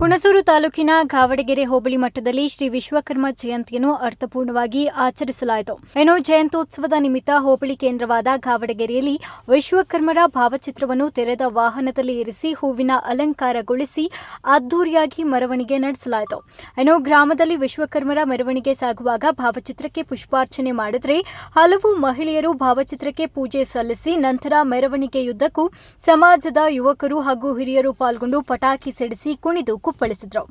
ಹುಣಸೂರು ತಾಲೂಕಿನ ಗಾವಡಗೆರೆ ಹೋಬಳಿ ಮಟ್ಟದಲ್ಲಿ ಶ್ರೀ ವಿಶ್ವಕರ್ಮ ಜಯಂತಿಯನ್ನು ಅರ್ಥಪೂರ್ಣವಾಗಿ ಆಚರಿಸಲಾಯಿತು. ಇನ್ನು ಜಯಂತ್ಯೋತ್ಸವದ ನಿಮಿತ್ತ ಹೋಬಳಿ ಕೇಂದ್ರವಾದ ಗಾವಡಗೆರೆಯಲ್ಲಿ ವಿಶ್ವಕರ್ಮರ ಭಾವಚಿತ್ರವನ್ನು ತೆರೆದ ವಾಹನದಲ್ಲಿ ಇರಿಸಿ ಹೂವಿನ ಅಲಂಕಾರಗೊಳಿಸಿ ಅದ್ದೂರಿಯಾಗಿ ಮೆರವಣಿಗೆ ನಡೆಸಲಾಯಿತು. ಇನ್ನು ಗ್ರಾಮದಲ್ಲಿ ವಿಶ್ವಕರ್ಮರ ಮೆರವಣಿಗೆ ಸಾಗುವಾಗ ಭಾವಚಿತ್ರಕ್ಕೆ ಪುಷ್ಪಾರ್ಚನೆ ಮಾಡಿದರೆ ಹಲವು ಮಹಿಳೆಯರು ಭಾವಚಿತ್ರಕ್ಕೆ ಪೂಜೆ ಸಲ್ಲಿಸಿ ನಂತರ ಮೆರವಣಿಗೆಯುದ್ದಕ್ಕೂ ಸಮಾಜದ ಯುವಕರು ಹಾಗೂ ಹಿರಿಯರು ಪಾಲ್ಗೊಂಡು ಪಟಾಕಿ ಸಿಡಿಸಿ ಕುಣಿದು ಕುಪ್ಪಳಿಸಿದರು.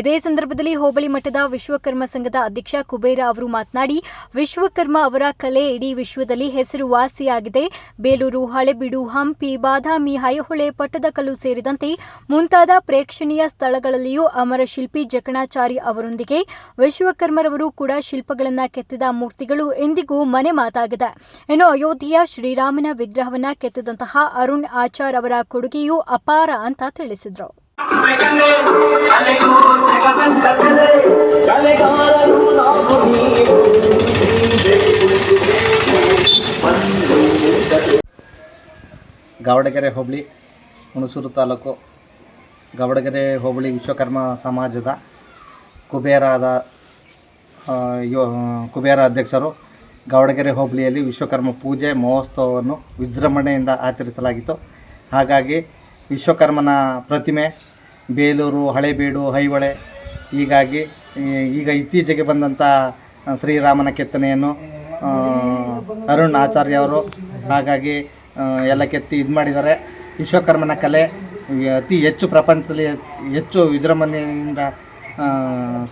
ಇದೇ ಸಂದರ್ಭದಲ್ಲಿ ಹೋಬಳಿ ಮಠದ ವಿಶ್ವಕರ್ಮ ಸಂಘದ ಅಧ್ಯಕ್ಷ ಕುಬೇರ ಅವರು ಮಾತನಾಡಿ, ವಿಶ್ವಕರ್ಮ ಅವರ ಕಲೆ ಇಡೀ ವಿಶ್ವದಲ್ಲಿ ಹೆಸರುವಾಸಿಯಾಗಿದೆ. ಬೇಲೂರು, ಹಳೆಬೀಡು, ಹಂಪಿ, ಬಾದಾಮಿ, ಹೈಹೊಳೆ ಪಟ್ಟದಕಲ್ಲು ಸೇರಿದಂತೆ ಮುಂತಾದ ಪ್ರೇಕ್ಷಣೀಯ ಸ್ಥಳಗಳಲ್ಲಿಯೂ ಅಮರ ಶಿಲ್ಪಿ ಜಕಣಾಚಾರಿ ಅವರೊಂದಿಗೆ ವಿಶ್ವಕರ್ಮರವರು ಕೂಡ ಶಿಲ್ಪಗಳನ್ನು ಕೆತ್ತಿದ ಮೂರ್ತಿಗಳು ಎಂದಿಗೂ ಮನೆ ಮಾತಾಗಿದೆ. ಇನ್ನು ಅಯೋಧ್ಯೆಯ ಶ್ರೀರಾಮನ ವಿಗ್ರಹವನ್ನ ಕೆತ್ತಿದಂತಹ ಅರುಣ್ ಆಚಾರ್ ಅವರ ಕೊಡುಗೆಯೂ ಅಪಾರ ಅಂತ ತಿಳಿಸಿದರು. ಗಾವಡಗೆರೆ ಹೋಬಳಿ, ಹುಣಸೂರು ತಾಲೂಕು, ಗಾವಡಗೆರೆ ಹೋಬಳಿ ವಿಶ್ವಕರ್ಮ ಸಮಾಜದ ಕುಬೇರಾದ ಯೋ- ಕುಬೇರ ಅಧ್ಯಕ್ಷರು, ಗಾವಡಗೆರೆ ಹೋಬಳಿಯಲ್ಲಿ ವಿಶ್ವಕರ್ಮ ಪೂಜೆ ಮಹೋತ್ಸವವನ್ನು ವಿಜೃಂಭಣೆಯಿಂದ ಆಚರಿಸಲಾಗಿತ್ತು. ಹಾಗಾಗಿ ವಿಶ್ವಕರ್ಮನ ಪ್ರತಿಮೆ ಬೇಲೂರು, ಹಳೆಬೀಡು ಐಹೊಳೆ ಹೀಗಾಗಿ ಈಗ ಇತ್ತೀಚೆಗೆ ಬಂದಂಥ ಶ್ರೀರಾಮನ ಕೆತ್ತನೆಯನ್ನು ಅರುಣ್ ಆಚಾರ್ಯ ಅವರು ಹಾಗಾಗಿ ಎಲ್ಲ ಕೆತ್ತಿ ಇದು ಮಾಡಿದ್ದಾರೆ. ವಿಶ್ವಕರ್ಮನ ಕಲೆ ಅತಿ ಹೆಚ್ಚು ಪ್ರಪಂಚದಲ್ಲಿ ಹೆಚ್ಚು ವಿಜೃಂಭಣೆಯಿಂದ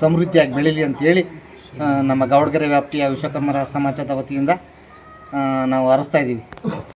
ಸಮೃದ್ಧಿಯಾಗಿ ಬೆಳೀಲಿ ಅಂತೇಳಿ ನಮ್ಮ ಗೌಡಗೆರೆ ವ್ಯಾಪ್ತಿಯ ವಿಶ್ವಕರ್ಮರ ಸಮಾಜದ ವತಿಯಿಂದ ನಾವು ಹರಿಸ್ತಾ ಇದ್ದೀವಿ.